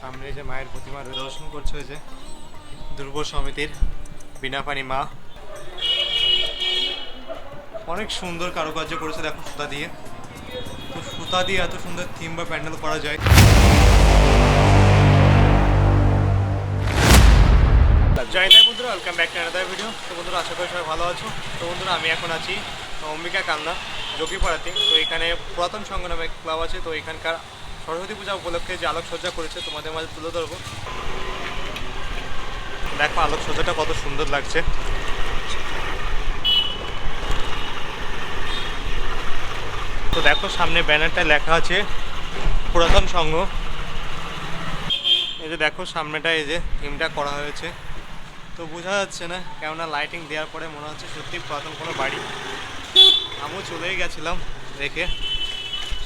সামনে যে মায়ের প্রতিমা দর্শন করছে যে দুর্গ সমিতির বিনা বিনাপানি মা। অনেক সুন্দর কারুকার্য করেছে দেখো সুতা দিয়ে। তো সুতা দিয়ে এত সুন্দর থিম বা প্যান্ডেল করা যায়। জয় তাই বন্ধুরা welcome back to another video তো বন্ধুরা, আশা করি সবাই ভালো আছো। তো বন্ধুরা, আমি এখন আছি অম্বিকা কান্না, যোগীপাড়াতে। তো এখানে পুরাতন সংঘ নামে ক্লাব আছে, তো এখানকার সরস্বতী পূজা উপলক্ষে যে আলোকসজ্জা করেছে, তোমাদের মাঝে তুলে ধরবো। দেখো আলোকসজ্জাটা কত সুন্দর লাগছে। তো দেখো সামনে ব্যানারটা লেখা আছে, পুরাতন সংঘ। এই যে দেখো সামনেটা, এই যে থিমটা করা হয়েছে। তো বোঝা যাচ্ছে না কেননা লাইটিং দেওয়ার পরে মনে হচ্ছে সত্যি পুরাতন কোনো বাড়ি। আমিও চলেই গেছিলাম দেখে।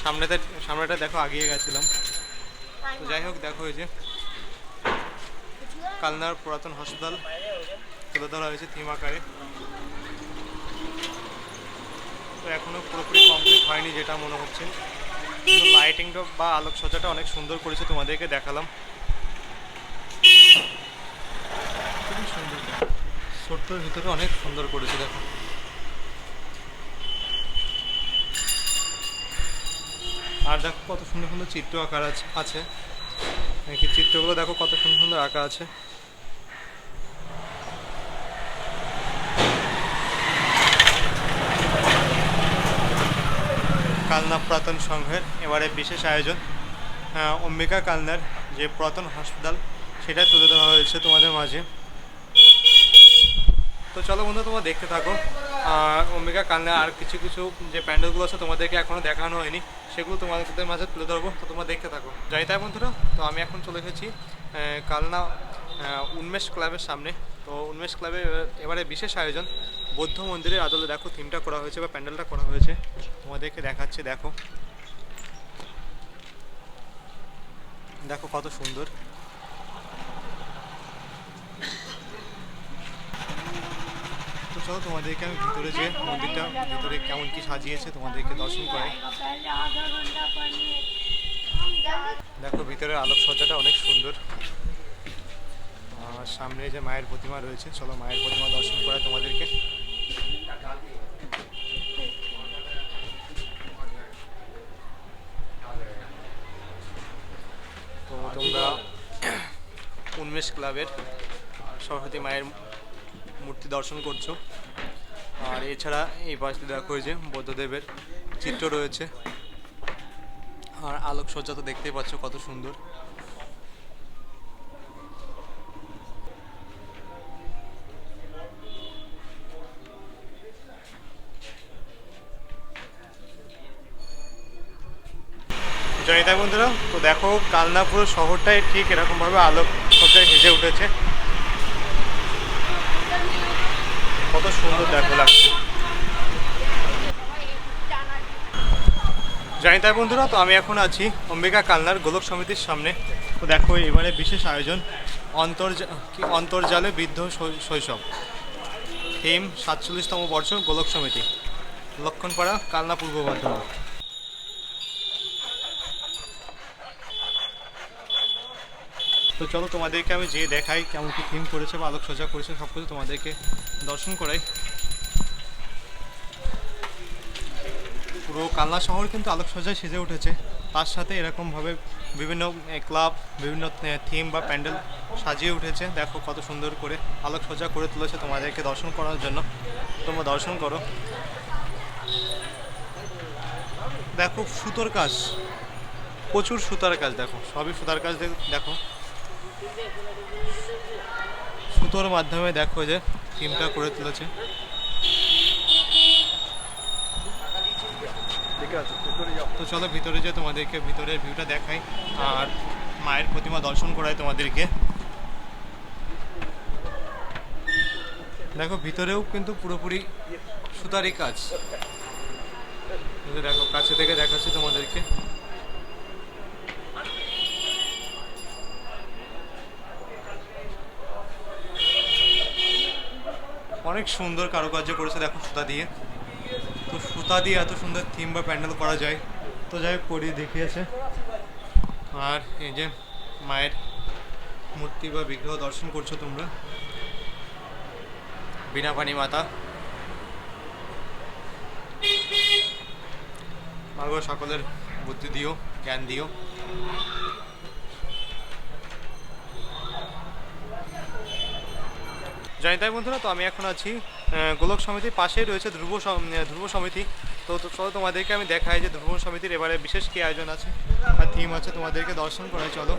সামনেতে সামনেটা দেখো আগিয়ে গেছিলাম। তো যাই হোক দেখো এই যে কালনার পুরাতন হাসপাতাল। তুলে ধরা হয়েছে থিম আকারে। তো এখনও পুরোপুরি কমপ্লিট হয়নি যেটা মনে হচ্ছে। লাইটিংটা বা আলোকসজ্জাটা অনেক সুন্দর করেছে তোমাদেরকে দেখালাম। খুবই সুন্দর। ছোট্টর ভিতরে অনেক সুন্দর করেছে দেখো। আর দেখো কত সুন্দর সুন্দর চিত্র আকার আছে নাকি চিত্রগুলো দেখো কত সুন্দর সুন্দর আঁকা আছে। কালনা পুরাতন সংঘের এবারে বিশেষ আয়োজন। অম্বিকা কালনার যে পুরাতন হাসপাতাল, সেটাই তুলে ধরা হয়েছে তোমাদের মাঝে। তো চলো বন্ধু, তোমরা দেখতে থাকো। আর অম্বিকা কালনা আর কিছু কিছু যে প্যান্ডেলগুলো আছে তোমাদেরকে এখনও দেখানো হয়নি, সেগুলো তোমাদের মাঝে তুলে ধরবো, তো তোমরা দেখতে থাকো। যাই তাই বন্ধুরা, তো আমি এখন চলে এসেছি কালনা উন্মেষ ক্লাবের সামনে। তো উন্মেষ ক্লাবে এবারে বিশেষ আয়োজন, বৌদ্ধ মন্দিরের আদলে দেখো থিমটা করা হয়েছে বা প্যান্ডেলটা করা হয়েছে। তোমাদেরকে দেখাচ্ছি, দেখো। দেখো কত সুন্দর তো চলো তোমাদেরকে আমি ভিতরে যে মন্দিরটা, ভিতরে কেমন কি সাজিয়েছে, তোমাদেরকে দর্শন করে দেখো ভিতরে আলোকসজ্জাটা অনেক সুন্দর। আর সামনে যে মায়ের প্রতিমা রয়েছে, চলো মায়ের প্রতিমা দর্শন করাই তোমাদেরকে। তো তোমরা উন্মেষ ক্লাবের সরস্বতী মায়ের মূর্তি দর্শন করছ। আর এছাড়া এই পাশে দেখো যে বৌদ্ধদেবের চিত্র রয়েছে। আর আলোকসজ্জা তো দেখতেই পাচ্ছ কত সুন্দর। জয়িতা বন্ধুরা, তো দেখো কালনাপুর শহরটাই ঠিক এরকমভাবে আলোক সজ্জায় হেজে উঠেছে। কত সুন্দর দেখো লাগছে। জানি তাই বন্ধুরা, তো আমি এখন আছি অম্বিকা কালনার গোলক সমিতির সামনে। তো দেখো, এবারে বিশেষ আয়োজন, অন্তর্জা অন্তর্জালে বৃদ্ধ শৈশব। থিম সাতচল্লিশতম বর্ষ গোলক সমিতি। লক্ষণপাড়া, কালনা পূর্ব বর্ধমান। তো চলো তোমাদেরকে আমি যে দেখাই কেমন কি থিম করেছে বা আলোকসজ্জা করেছে সব কিছু তোমাদেরকে দর্শন করাই। পুরো কালনা শহর কিন্তু আলোকসজ্জায় সেজে উঠেছে। তার সাথে এরকমভাবে বিভিন্ন ক্লাব বিভিন্ন থিম বা প্যান্ডেল সাজিয়ে উঠেছে। দেখো কত সুন্দর করে আলোকসজ্জা করে তুলেছে তোমাদেরকে দর্শন করার জন্য। তোমরা দর্শন করো। দেখো সুতোর কাজ। প্রচুর সুতার কাজ দেখো, সবই সুতার কাজ দেখো। সুতোর মাধ্যমে দেখো যে থিমটা করে তুলেছে। তো চলো ভিতরে যে তোমাদেরকে ভিতরের ভিউটা দেখাই আর মায়ের প্রতিমা দর্শন করাই তোমাদেরকে। দেখো ভিতরেও কিন্তু পুরোপুরি সুতারই কাজ। দেখো কাছে থেকে দেখাচ্ছি তোমাদেরকে। অনেক সুন্দর কারুকার্য করেছে, দেখো সুতা দিয়ে। তো সুতা দিয়ে এত সুন্দর থিম বা প্যান্ডেল করা যায়। তো যাই হোক, করিয়ে দেখিয়েছে। আর এই যে মায়ের মূর্তি বা বিগ্রহ দর্শন করছ তোমরা। বিনাপানি মাতা। মাগো সকলের বুদ্ধি দিও, জ্ঞান দিও। জানি তাই বন্ধুরা, তো আমি এখন আছি গোলক সমিতির পাশেই রয়েছে ধ্রুব ধ্রুব সমিতি। তো চলো তোমাদেরকে আমি দেখাই যে ধ্রুব সমিতির এবারে বিশেষ কী আয়োজন আছে আর থিম আছে, তোমাদেরকে দর্শন করাই, চলো।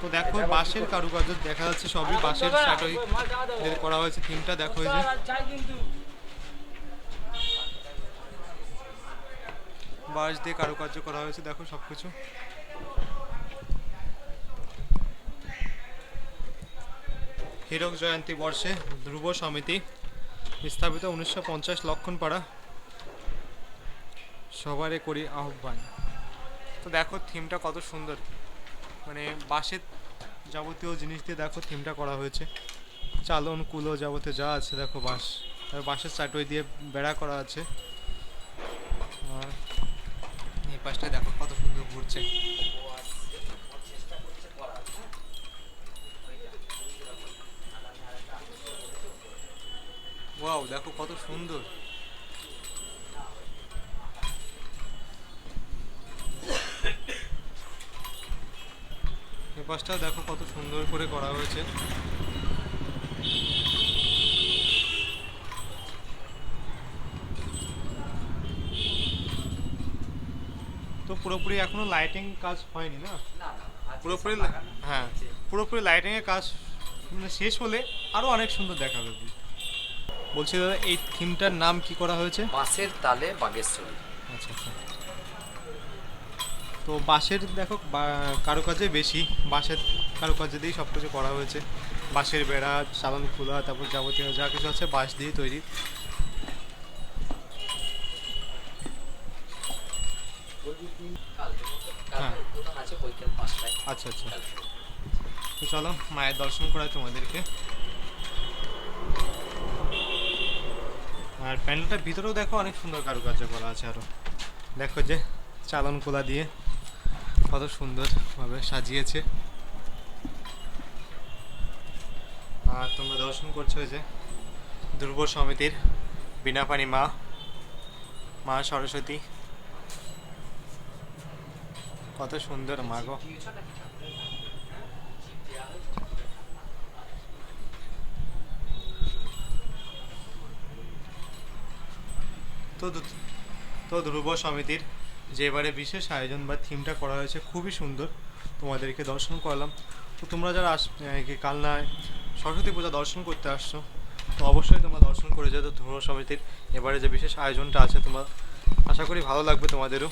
তো দেখো বাঁশের কারুকার্য দেখা যাচ্ছে সবই, বাঁশের স্যাটই করা হয়েছে থিমটা দেখো এই যে। বাঁশ দিয়ে কারুকার্য করা হয়েছে, দেখো সবকিছু। হীরক জয়ন্তী বর্ষে ধ্রুব সমিতি স্থাপিত উনিশশো পঞ্চাশ লক্ষণপাড়া সবারে করি আহ্বান। তো দেখো থিমটা কত সুন্দর। মানে বাঁশের যাবতীয় জিনিস দিয়ে দেখো থিমটা করা হয়েছে। চালন, কুলো যাবতীয় যা আছে দেখো বাঁশ। আর বাঁশের চাটই দিয়ে বেড়া করা আছে। আর এই পাশটা দেখো কত সুন্দর ঘুরছে। ওয়াও দেখো কত সুন্দর। এই পাশটাও দেখো কত সুন্দর করে করা হয়েছে। তো পুরোপুরি এখনও লাইটিং কাজ হয়নি না? পুরোপুরি হ্যাঁ পুরোপুরি লাইটিং এর কাজ মানে শেষ হলে আরও অনেক সুন্দর দেখাবে। বলছি দাদা এই থিমটার নাম কি করা হয়েছে? বাঁশের তালে বাগেশ্বরী। আচ্ছা আচ্ছা। তো বাঁশের দেখো কারুকাজে বেশি। বাঁশের কারুকাজে দিয়েই সব কিছু করা হয়েছে। বাঁশের বেড়া চালান খোলা তারপর যাবতীয় যা কিছু আছে বাঁশ দিয়ে তৈরি। হ্যাঁ। আচ্ছা আচ্ছা। তো চলো মায়ের দর্শন করাই তোমাদেরকে। আর প্যান্ডেলটার ভিতরেও দেখো অনেক সুন্দর কারুকার্য করা আছে আরও। দেখো যে চালন কোলা দিয়ে কত সুন্দরভাবে সাজিয়েছে। আর তোমরা দর্শন করছ যে ধ্রুব সমিতির বিনাপানি মা মা সরস্বতী। কত সুন্দর মা তো ধ্রুব সমিতির যে এবারে বিশেষ আয়োজন বা থিমটা করা হয়েছে, খুবই সুন্দর। তোমাদেরকে দর্শন করলাম। তো তোমরা যারা আস কালনায় সরস্বতী পূজা দর্শন করতে আসছো, তো অবশ্যই তোমরা দর্শন করে যেত ধ্রুব সমিতির এবারে যে বিশেষ আয়োজনটা আছে, তোমার আশা করি ভালো লাগবে তোমাদেরও।